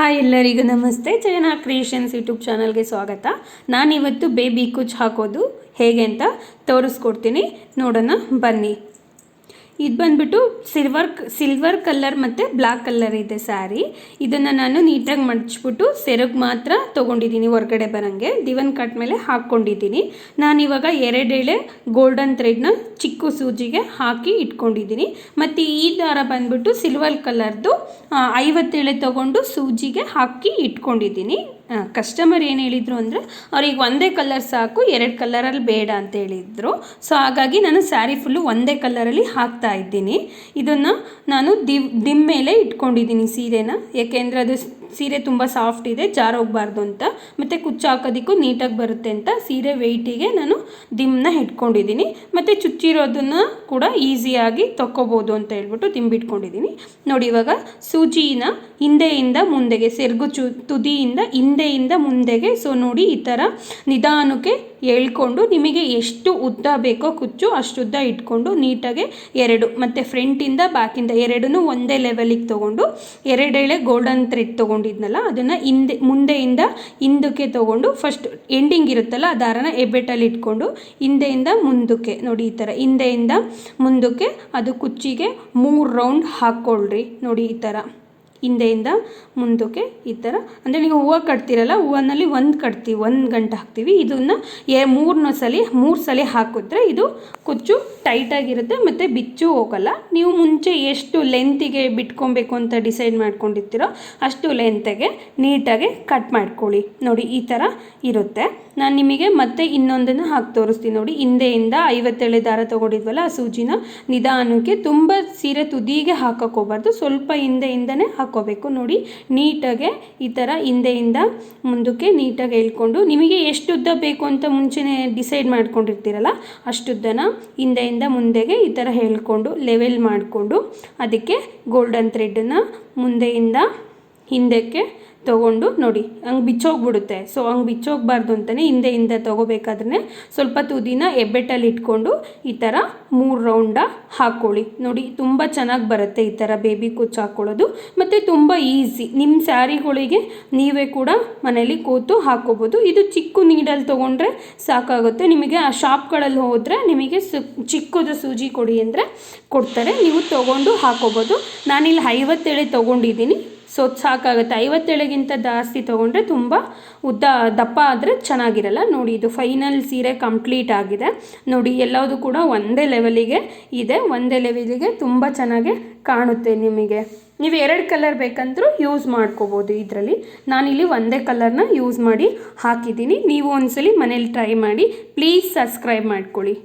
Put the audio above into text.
Hi ಎಲ್ಲರಿಗೂ ನಮಸ್ತೆ. ಜಯನಾ creations YouTube ಚಾನಲ್ಗೆ ಸ್ವಾಗತ. ನಾನಿವತ್ತು ಬೇಬಿ ಕುಚ್ ಹಾಕೋದು ಹೇಗೆ ಅಂತ ತೋರಿಸ್ಕೊಡ್ತೀನಿ. ನೋಡೋಣ, ಬನ್ನಿ. ಇದು ಬಂದ್ಬಿಟ್ಟು ಸಿಲ್ವರ್ ಸಿಲ್ವರ್ ಕಲರ್ ಮತ್ತು ಬ್ಲ್ಯಾಕ್ ಕಲರ್ ಇದೆ ಸ್ಯಾರಿ ಇದನ್ನು ನಾನು ನೀಟಾಗಿ ಮಡಚ್ಬಿಟ್ಟು ಸೆರಗು ಮಾತ್ರ ತೊಗೊಂಡಿದ್ದೀನಿ ಹೊರಗಡೆ ಬರೋಂಗೆ. ದಿವನ್ ಕಟ್ ಮೇಲೆ ಹಾಕ್ಕೊಂಡಿದ್ದೀನಿ ನಾನಿವಾಗ ಎರಡೆಳೆ ಗೋಲ್ಡನ್ ಥ್ರೆಡ್ನ ಚಿಕ್ಕ ಸೂಜಿಗೆ ಹಾಕಿ ಇಟ್ಕೊಂಡಿದ್ದೀನಿ ಮತ್ತು ಈ ದಾರ ಬಂದ್ಬಿಟ್ಟು ಸಿಲ್ವರ್ ಕಲರ್ದು ಐವತ್ತೇಳೆ ತೊಗೊಂಡು ಸೂಜಿಗೆ ಹಾಕಿ ಇಟ್ಕೊಂಡಿದ್ದೀನಿ ಕಸ್ಟಮರ್ ಏನು ಹೇಳಿದರು ಅಂದರೆ, ಅವ್ರಿಗೆ ಒಂದೇ ಕಲರ್ ಸಾಕು, ಎರಡು ಕಲರಲ್ಲಿ ಬೇಡ ಅಂತ ಹೇಳಿದರು. ಸೊ ಹಾಗಾಗಿ ನಾನು ಸ್ಯಾರಿ ಫುಲ್ಲು ಒಂದೇ ಕಲರಲ್ಲಿ ಹಾಕ್ತಾ ಇದ್ದೀನಿ. ಇದನ್ನು ನಾನು ದಿವ್ ದಿಮ್ ಮೇಲೆ ಇಟ್ಕೊಂಡಿದ್ದೀನಿ ಸೀರೆನ. ಏಕೆಂದರೆ ಅದು ಸೀರೆ ತುಂಬ ಸಾಫ್ಟ್ ಇದೆ ಜಾರೋಗಬಾರ್ದು ಅಂತ. ಮತ್ತು ಕುಚ್ಚು ಹಾಕೋದಕ್ಕೂ ನೀಟಾಗಿ ಬರುತ್ತೆ ಅಂತ ಸೀರೆ ವೆಯ್ಟಿಗೆ ನಾನು ದಿಮ್ನ ಇಟ್ಕೊಂಡಿದ್ದೀನಿ. ಮತ್ತು ಚುಚ್ಚಿರೋದನ್ನು ಕೂಡ ಈಸಿಯಾಗಿ ತೊಕ್ಕೋಬೋದು ಅಂತ ಹೇಳ್ಬಿಟ್ಟು ದಿಂಬಿಟ್ಕೊಂಡಿದ್ದೀನಿ ನೋಡಿ ಇವಾಗ ಸೂಜಿನ ಹಿಂದೆಯಿಂದ ಮುಂದೆಗೆ, ಸೆರ್ಗು ಚು, ತುದಿಯಿಂದ ಹಿಂದೆಯಿಂದ ಮುಂದೆಗೆ ಸೊ ನೋಡಿ ಈ ಥರ ನಿಧಾನಕ್ಕೆ ಎಳ್ಕೊಂಡು ನಿಮಗೆ ಎಷ್ಟು ಉದ್ದ ಬೇಕೋ ಕುಚ್ಚು ಅಷ್ಟು ಉದ್ದ ಇಟ್ಕೊಂಡು ನೀಟಾಗಿ ಎರಡು, ಮತ್ತು ಫ್ರಂಟಿಂದ ಬ್ಯಾಕಿಂದ ಎರಡನ್ನೂ ಒಂದೇ ಲೆವೆಲಿಗೆ ತೊಗೊಂಡು, ಎರಡೆಳೆ ಗೋಲ್ಡನ್ ಥ್ರೆಡ್ ತೊಗೊಂಡಿದ್ನಲ್ಲ, ಅದನ್ನು ಹಿಂದೆ, ಮುಂದೆಯಿಂದ ಹಿಂದಕ್ಕೆ ತೊಗೊಂಡು ಫಸ್ಟ್ ಎಂಡಿಂಗ್ ಇರುತ್ತಲ್ಲ, ಆ ದಾರನ ಎಬ್ಬೆಟ್ಟಲ್ಲಿ ಇಟ್ಕೊಂಡು ಹಿಂದೆಯಿಂದ ಮುಂದಕ್ಕೆ. ನೋಡಿ ಈ ಥರ ಹಿಂದೆಯಿಂದ ಮುಂದಕ್ಕೆ ಅದು ಕುಚ್ಚಿಗೆ ಮೂರು ರೌಂಡ್ ಹಾಕ್ಕೊಳ್ಳ್ರಿ ನೋಡಿ ಈ ಥರ ಹಿಂದೆಯಿಂದ ಮುಂದಕ್ಕೆ ಈ ಥರ. ಅಂದರೆ ನೀವು ಹೂವು ಕಟ್ತೀರಲ್ಲ ಹೂವನಲ್ಲಿ ಒಂದು ಕಟ್ತೀವಿ, ಒಂದು ಗಂಟೆ ಹಾಕ್ತೀವಿ. ಇದನ್ನು ಎ ಮೂರನೇ ಸಲ, ಮೂರು ಸಲ ಹಾಕಿದ್ರೆ ಇದು ಕುಚ್ಚು ಟೈಟಾಗಿರುತ್ತೆ ಮತ್ತು ಬಿಚ್ಚು ಹೋಗಲ್ಲ. ನೀವು ಮುಂಚೆ ಎಷ್ಟು ಲೆಂತಿಗೆ ಬಿಟ್ಕೊಬೇಕು ಅಂತ ಡಿಸೈಡ್ ಮಾಡ್ಕೊಂಡಿರ್ತೀರೋ ಅಷ್ಟು ಲೆಂತಿಗೆ ನೀಟಾಗಿ ಕಟ್ ಮಾಡ್ಕೊಳ್ಳಿ. ನೋಡಿ, ಈ ಥರ ಇರುತ್ತೆ. ನಾನು ನಿಮಗೆ ಮತ್ತೆ ಇನ್ನೊಂದನ್ನು ಹಾಕಿ ತೋರಿಸ್ತೀನಿ ನೋಡಿ. ಹಿಂದೆಯಿಂದ ಐವತ್ತೇಳೆ ದಾರ ತೊಗೊಂಡಿದ್ವಲ್ಲ ಆ ಸೂಜಿನ ನಿಧಾನಕ್ಕೆ ತುಂಬ ಸೀರೆ ತುದಿಗೆ ಹಾಕೋಕೋಬಾರ್ದು ಸ್ವಲ್ಪ ಹಿಂದೆಯಿಂದನೇ ಹಾಕೋಬೇಕು ನೋಡಿ, ನೀಟಾಗೆ ಈ ಥರ ಹಿಂದೆಯಿಂದ ಮುಂದಕ್ಕೆ ನೀಟಾಗಿ ಹೇಳ್ಕೊಂಡು, ನಿಮಗೆ ಎಷ್ಟು ಉದ್ದ ಬೇಕು ಅಂತ ಮುಂಚೆನೇ ಡಿಸೈಡ್ ಮಾಡ್ಕೊಂಡಿರ್ತೀರಲ್ಲ ಅಷ್ಟುದ್ದನ ಹಿಂದೆಯಿಂದ ಮುಂದೆಗೆ ಈ ಥರ ಹೇಳ್ಕೊಂಡು ಲೆವೆಲ್ ಮಾಡಿಕೊಂಡು, ಅದಕ್ಕೆ ಗೋಲ್ಡನ್ ಥ್ರೆಡ್ಡನ್ನು ಮುಂದೆಯಿಂದ ಹಿಂದಕ್ಕೆ ತೊಗೊಂಡು ನೋಡಿ, ಹಂಗೆ ಬಿಚ್ಚೋಗ್ಬಿಡುತ್ತೆ. ಸೊ ಹಂಗೆ ಬಿಚ್ಚೋಗ್ಬಾರ್ದು ಅಂತಲೇ ಹಿಂದೆ ಹಿಂದೆ ತೊಗೋಬೇಕಾದ್ರೆ ಸ್ವಲ್ಪ ತುದಿನ ಎಬ್ಬೆಟ್ಟಲ್ಲಿ ಇಟ್ಕೊಂಡು ಈ ಥರ ಮೂರು ರೌಂಡ ಹಾಕ್ಕೊಳ್ಳಿ ನೋಡಿ, ತುಂಬ ಚೆನ್ನಾಗಿ ಬರುತ್ತೆ ಈ ಥರ ಬೇಬಿ ಕುಚ್ಚು ಹಾಕ್ಕೊಳ್ಳೋದು ಮತ್ತು ತುಂಬ ಈಸಿ ನಿಮ್ಮ ಸ್ಯಾರಿಗಳಿಗೆ ನೀವೇ ಕೂಡ ಮನೇಲಿ ಕೂತು ಹಾಕ್ಕೋಬೋದು ಇದು ಚಿಕ್ಕ ನೀಡಲ್ಲಿ ತೊಗೊಂಡ್ರೆ ಸಾಕಾಗುತ್ತೆ. ನಿಮಗೆ ಆ ಶಾಪ್ಗಳಲ್ಲಿ ಹೋದರೆ ನಿಮಗೆ ಸು, ಚಿಕ್ಕದ ಸೂಜಿ ಕೊಡಿ ಅಂದರೆ ಕೊಡ್ತಾರೆ. ನೀವು ತೊಗೊಂಡು ಹಾಕ್ಕೋಬೋದು ನಾನಿಲ್ಲಿ ಐವತ್ತೇಳೆ ತೊಗೊಂಡಿದ್ದೀನಿ. ಸೊ ಸಾಕಾಗುತ್ತೆ ಐವತ್ತೇಳಿಗಿಂತ ಜಾಸ್ತಿ ತೊಗೊಂಡ್ರೆ ತುಂಬ ಉದ್ದ, ದಪ್ಪ ಆದರೆ ಚೆನ್ನಾಗಿರಲ್ಲ. ನೋಡಿ, ಇದು ಫೈನಲ್ ಸೀರೆ ಕಂಪ್ಲೀಟ್ ಆಗಿದೆ. ನೋಡಿ ಎಲ್ಲವುದು ಕೂಡ ಒಂದೇ ಲೆವೆಲಿಗೆ ಇದೆ. ಒಂದೇ ಲೆವೆಲಿಗೆ ತುಂಬ ಚೆನ್ನಾಗಿ ಕಾಣುತ್ತೆ ನಿಮಗೆ. ನೀವು ಎರಡು ಕಲರ್ ಬೇಕಂದ್ರೂ ಯೂಸ್ ಮಾಡ್ಕೋಬೋದು ಇದರಲ್ಲಿ. ನಾನಿಲ್ಲಿ ಒಂದೇ ಕಲರ್ನ ಯೂಸ್ ಮಾಡಿ ಹಾಕಿದ್ದೀನಿ. ನೀವು ಒಂದ್ಸಲಿ ಮನೇಲಿ ಟ್ರೈ ಮಾಡಿ. ಪ್ಲೀಸ್ ಸಬ್ಸ್ಕ್ರೈಬ್ ಮಾಡ್ಕೊಳ್ಳಿ.